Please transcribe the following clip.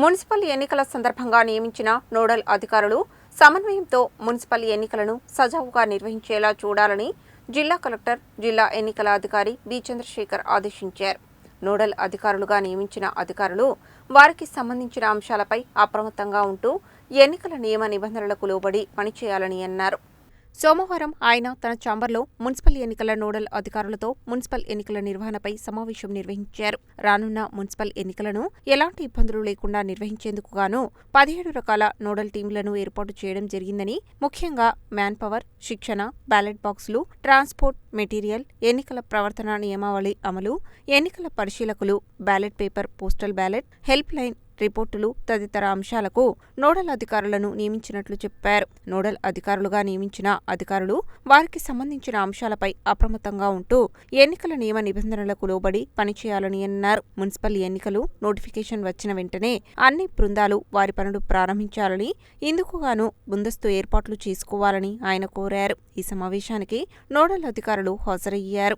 Municipal ఎన్నికల సందర్భంగా నియమించిన నోడల్ అధికారులు సమన్వయంతో మున్సిపల్ ఎన్నికలను సజావుగా నిర్వహించేలా చూడాలని జిల్లా కలెక్టర్ జిల్లా ఎన్నికల అధికారి బి. చంద్రశేఖర్ ఆదేశించారు. నోడల్ అధికారులుగా నియమించిన అధికారులు వారికి సంబంధించిన అంశాలపై అప్రమత్తంగా ఉంటూ ఎన్నికల నియమ నిబంధనలకు లోబడి పనిచేయాలని అన్నారు. సోమవారం ఆయన తన ఛాంబర్లో మున్సిపల్ ఎన్నికల నోడల్ అధికారులతో మున్సిపల్ ఎన్నికల నిర్వహణపై సమావేశం నిర్వహించారు. రానున్న మున్సిపల్ ఎన్నికలను ఎలాంటి ఇబ్బందులు లేకుండా నిర్వహించేందుకు గాను పదిహేడు రకాల నోడల్ టీంలను ఏర్పాటు చేయడం జరిగిందని ముఖ్యంగా మ్యాన్ పవర్ శిక్షణ బ్యాలెట్ బాక్సులు ట్రాన్స్పోర్ట్ మెటీరియల్ ఎన్నికల ప్రవర్తన నియమావళి అమలు ఎన్నికల పరిశీలకులు ballot paper postal ballot help line రిపోర్టులు తదితర అంశాలకు నోడల్ అధికారులను నియమించినట్లు చెప్పారు. నోడల్ అధికారులుగా నియమించిన అధికారులు వారికి సంబంధించిన అంశాలపై అప్రమత్తంగా ఉంటూ ఎన్నికల నియమ నిబంధనలకు లోబడి పనిచేయాలని అన్నారు. మున్సిపల్ ఎన్నికలు నోటిఫికేషన్ వచ్చిన వెంటనే అన్ని బృందాలు వారి పనులు ప్రారంభించాలని ఇందుకుగాను ముందస్తు ఏర్పాట్లు చేసుకోవాలని ఆయన కోరారు. ఈ సమావేశానికి నోడల్ అధికారులు హాజరయ్యారు.